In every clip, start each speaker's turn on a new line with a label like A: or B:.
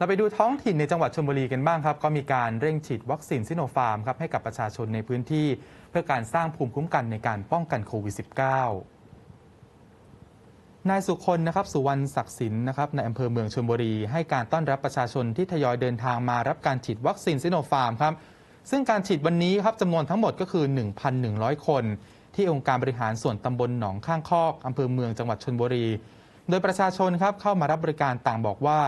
A: เราไปดูท้องถิ่นในจังหวัดชลบุรีกันบ้างครับ ก็มีการเร่งฉีดวัคซีนซิโนฟาร์มครับให้กับประชาชนในพื้นที่ เพื่อการสร้างภูมิคุ้มกันในการป้องกันโควิด -19 นายสุคนนะครับสุวรรณศักดิ์สินนะครับในอำเภอเมืองชลบุรี ให้การต้อนรับประชาชนที่ทยอยเดินทางมารับการฉีดวัคซีนซิโนฟาร์มครับซึ่งการฉีดวันนี้ครับจำนวนทั้งหมดก็คือ 1,100 คน ที่องค์การบริหารส่วนตำบลหนองข้างคอกอำเภอเมืองจังหวัดชลบุรี โดยประชาชนครับเข้ามารับบริการต่างบอกว่า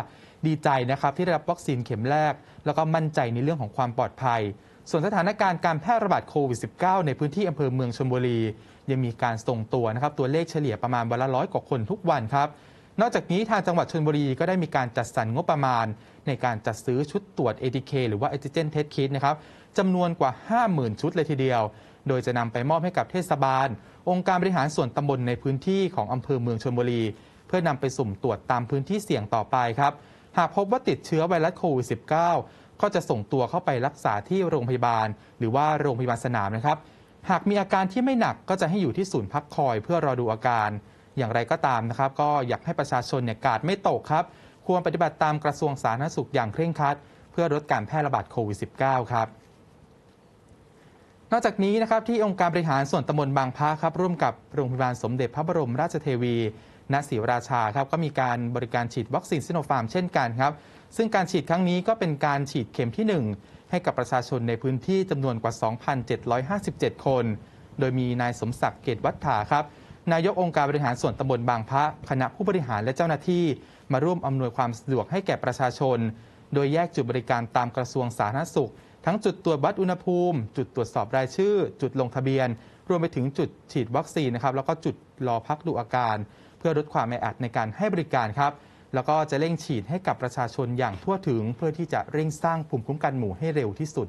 A: ดีใจนะครับที่ได้รับวัคซีนเข็มแรก แล้วก็มั่นใจในเรื่องของความปลอดภัย ส่วนสถานการณ์การแพร่ระบาดโควิด -19 ในพื้นที่อำเภอเมืองชลบุรี ยังมีการส่งตัวนะครับตัวเลขเฉลี่ยประมาณวันละร้อยกว่าคนทุกวันครับนอกจากนี้ทางจังหวัดชลบุรีก็ได้มีการจัดสรรงบประมาณ ในการจัดซื้อชุดตรวจ ATK หรือว่า Antigen Test Kit นะครับจำนวนกว่า 50,000 ชุดเลยทีเดียว โดยจะนำไปมอบให้กับเทศบาล องค์การบริหารส่วนตำบลในพื้นที่ของอำเภอเมืองชลบุรี เพื่อนำไปสุ่มตรวจตามพื้นที่เสี่ยงต่อไปครับ หากพบว่าติดเชื้อไวรัสโควิด -19 ก็จะส่งตัวเข้าไปรักษาที่โรงพยาบาล หรือว่าโรงพยาบาลสนามนะครับ หากมีอาการที่ไม่หนักก็จะให้อยู่ที่ศูนย์พักคอยเพื่อรอดูอาการ อย่างไรก็ตามนะครับ ก็อยากให้ประชาชนเนี่ยกาดไม่ตกครับ ควรปฏิบัติตามกระทรวงสาธารณสุขอย่างเคร่งครัด เพื่อลดการแพร่ระบาดโควิด -19 ครับนอกจากนี้นะครับที่องค์การบริหารส่วนตำบลบางพระครับร่วมกับโรงพยาบาลสมเด็จพระบรมราชเทวีณศรีราชาครับก็มีการบริการฉีดวัคซีนซิโนฟาร์มเช่นกันครับ ซึ่งการฉีดครั้งนี้ก็เป็นการฉีดเข็มที่ 1 ให้กับประชาชนในพื้นที่จำนวนกว่า 2,757 คน โดยมีนายสมศักดิ์เกตวัฒนาครับนายกองค์การบริหารส่วนตำบลบางพระคณะผู้บริหารและเจ้าหน้าที่มาร่วมอำนวยความสะดวกให้แก่ประชาชน โดยแยกจุดบริการตามกระทรวงสาธารณสุข ทั้งจุดตรวจวัดอุณหภูมิ จุดตรวจสอบรายชื่อ จุดลงทะเบียน รวมไปถึงจุดฉีดวัคซีนนะครับแล้วก็จุดรอพักดูอาการ พื่อลดความแออัดในการให้บริการครับ แล้วก็จะเร่งฉีดให้กับประชาชนอย่างทั่วถึง เพื่อที่จะเร่งสร้างภูมิคุ้มกันหมู่ให้เร็วที่สุด